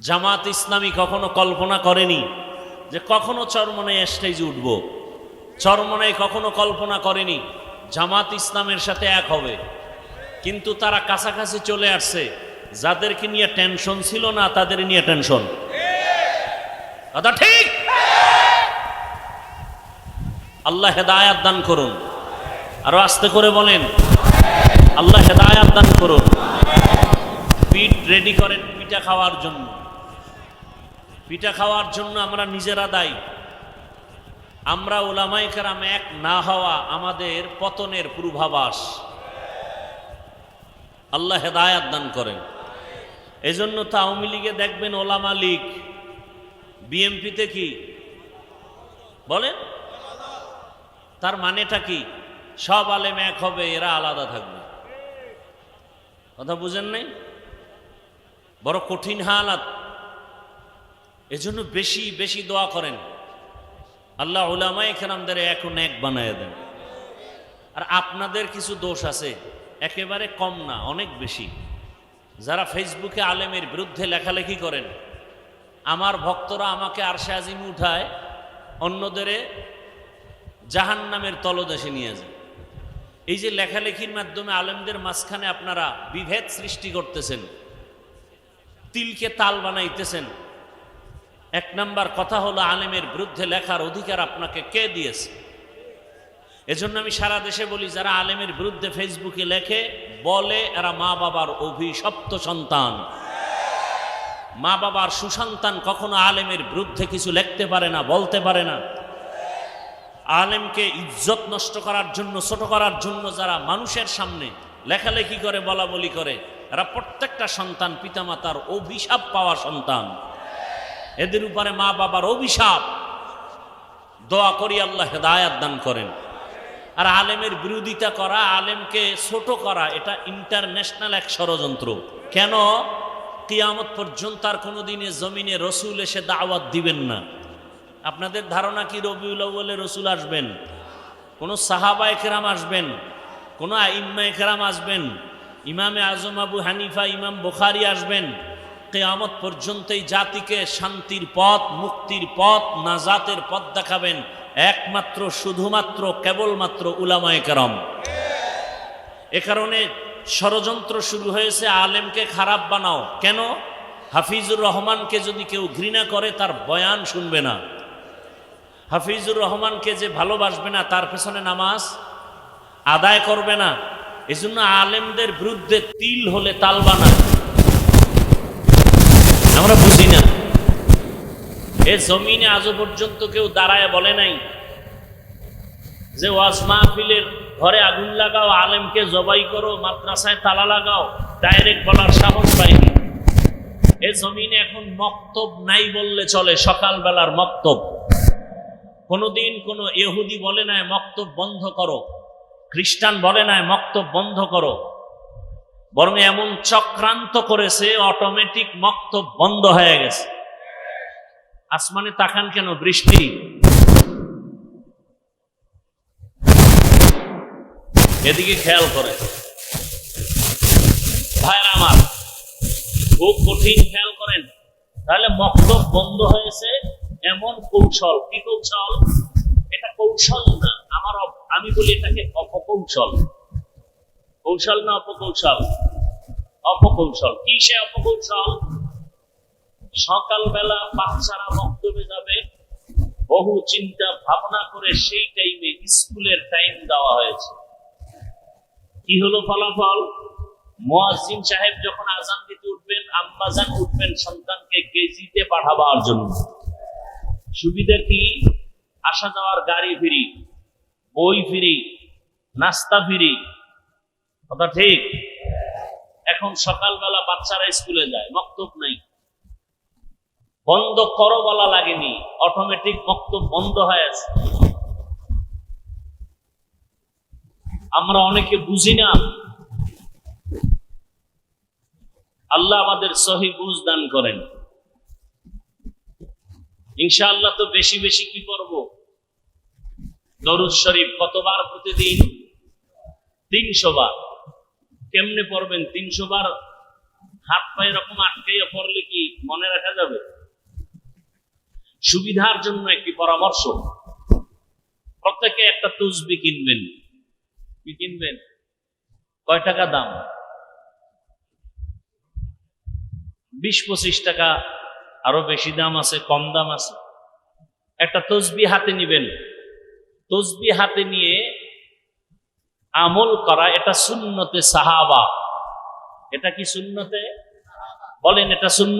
জামাত ইসলামী কখনো কল্পনা করেনি যে কখনো চরমনায় স্টেজে উঠব। চরমনায় কখনো কল্পনা করেনি জামাত ইসলামের সাথে এক হবে। কিন্তু তারা কাছাকাছি চলে আসছে। যাদেরকে নিয়ে টেনশন ছিল না, তাদের নিয়ে টেনশন। কথা ঠিক? আল্লাহ হেদায়াত দান করুন। আরও আস্তে করে বলেন, আল্লাহ হেদায়াত দান করুন। পিঠ রেডি করেন পিঠা খাওয়ার জন্য। পিঠা খাওয়ার জন্য আমরা নিজেরা দায়ী। আমরা ওলামাই কেরাম এক না হওয়া আমাদের পতনের পূর্বাভাস। আল্লাহ হেদায়াত দান করেন। এজন্য তো আওয়ামী লীগে দেখবেন ওলামা লীগ। বিএমপিতে কি? বলেন? তার মানেটা কি? সব আলেম এক হবে, এরা আলাদা থাকবে। কথা বুঝেন নাই? বড় কঠিন হালাত। এজন্য বেশি বেশি দোয়া করেন। আল্লাহ ওলামাই খেরামদের এখন এক বানায় দেন। আর আপনাদের কিছু দোষ আছে, একেবারে কম না, অনেক বেশি। যারা ফেসবুকে আলেমের বিরুদ্ধে লেখালেখি করেন, আমার ভক্তরা আমাকে আরশে আজিম উঠায়, অন্যদের জাহান নামের তলদেশে নিয়ে যায়। এই যে লেখালেখির মাধ্যমে আলেমদের মাঝখানে আপনারা বিভেদ সৃষ্টি করতেছেন, তিলকে তাল বানাইতেছেন এক নাম্বার কথা হলো আলেমের বিরুদ্ধে লেখার অধিকার আপনাকে কে দিয়েছে? এজন্য আমি সারা দেশে বলি, যারা আলেমের বিরুদ্ধে ফেসবুকে লেখে, বলে এরা মা বাবার অভিশপ্ত সন্তান। মা বাবার সুসন্তান কখনো আলেমের বিরুদ্ধে কিছু লিখতে পারে না, বলতে পারে না। আলেমকে ইজ্জত নষ্ট করার জন্য, ছোট করার জন্য যারা মানুষের সামনে লেখালেখি করে বলা বলি করে, এরা প্রত্যেকটা সন্তান পিতামাতার অভিশাপ পাওয়া সন্তান। এদের উপরে মা বাবার অভিশাপ। দোয়া করি আল্লাহ হেদায়াত দান করেন। আর আলেমের বিরোধিতা করা, আলেমকে ছোট করা, এটা ইন্টারন্যাশনাল এক ষড়যন্ত্র। কেন? কিয়ামত পর্যন্ত আর কোনোদিনে জমিনে রসুল এসে দাওয়াত দিবেন না। আপনাদের ধারণা কি রবিউল বলে রসুল আসবেন? কোনো সাহাবা একরাম আসবেন? কোনো ইম্মা একরাম আসবেন? ইমামে আজম আবু হানিফা, ইমাম বুখারি আসবেন? কেয়ামত পর্যন্ত এই জাতিকে শান্তির পথ, মুক্তির পথ, নাজাতের পথ দেখাবেন। একমাত্র, শুধুমাত্র, কেবলমাত্র উলামায়ে কেরাম। এ কারণে ষড়যন্ত্র শুরু হয়েছে, আলেমকে খারাপ বানাও। কেন? হাফিজুর রহমানকে যদি কেউ ঘৃণা করে, তার বয়ান শুনবে না। হাফিজুর রহমানকে যে ভালোবাসবে না, তার পেছনে নামাজ আদায় করবে না। এজন্য আলেমদের বিরুদ্ধে তিল হলে তাল বানায়। আমরা বুঝি না। এ জমিনে আজও পর্যন্ত কেউ দাঁড়ায় বলে নাই যে ওয়াজ মাহফিলের ঘরে আগুন লাগাও, আলেমকে জবাই করো, মাদ্রাসায় তালা লাগাও ডাইরেক্ট বলার সাহস পাইনি। এ জমিনে এখন মক্তব নাই বললে চলে, সকালবেলার মক্তব। কোনোদিন কোনো এহুদি বলে নাই, মক্তব বন্ধ করো। খ্রিস্টান বলে নাই, মক্তব বন্ধ করো। বরং এমন চক্রান্ত করেছে অটোমেটিক মক্তব বন্ধ হয়ে গেছে। আসমানে তাকান কেন, বৃষ্টি? এদিকে খেয়াল করে। ভাইরা আমার, খুব কঠিন খেয়াল করেন। তাহলে মক্তব বন্ধ হয়েছে এমন কৌশল। কি কৌশল? এটা কৌশল না, আমার আমি বলি এটাকে অপকৌশল। কৌশল না অপকৌশল? অপকৌশল। কি সে অপকৌশল? সকালবেলা বাচ্চারা মক্তবে যাবে। বহু চিন্তা ভাবনা করে সেই টাইমে স্কুলের টাইম দেওয়া হয়েছে। কি হলো ফলাফল? মোয়াজিম সাহেব যখন আজান দিতে উঠবেন আম্মাজান উঠবেন সন্তানকে কেজিতে পাঠাবার জন্য। সুবিধা কি? আসা যাওয়ার গাড়ি ফিরি, বই ফিরি, নাস্তা ফিরি কথা ঠিক? এখন সকালবেলা বাচ্চারা স্কুলে যায়, মক্তব নাই। বন্ধ করো বলা লাগেনি অটোমেটিক মক্তব বন্ধ হয়ে আছে। আমরা অনেকে বুঝি না। আল্লাহ আমাদের সহি বুঝ দান করেন। ইনশাআল্লাহ তো বেশি বেশি কি করব? দরুদ শরীফ কতবার প্রতিদিন? তিনশো বার। কেমনে পড়বেন? তিনশো বার হাত পায়ে এরকম আটকাইয়া পড়লে কি মনে রাখা যাবে? সুবিধার জন্য একটি পরামর্শ। প্রত্যেকে একটা তুসবি কিনবেন। কি কিনবেন? কয় টাকা দাম? বিশ পঁচিশ টাকা। আরও বেশি দাম আছে, কম দাম আছে। একটা তসবি হাতে নিবেন। তসবি হাতে নিয়ে আমল করা এটা শূন্যতে সাহাবা। এটা কি শূন্যতে বলেন এটা সুন্নত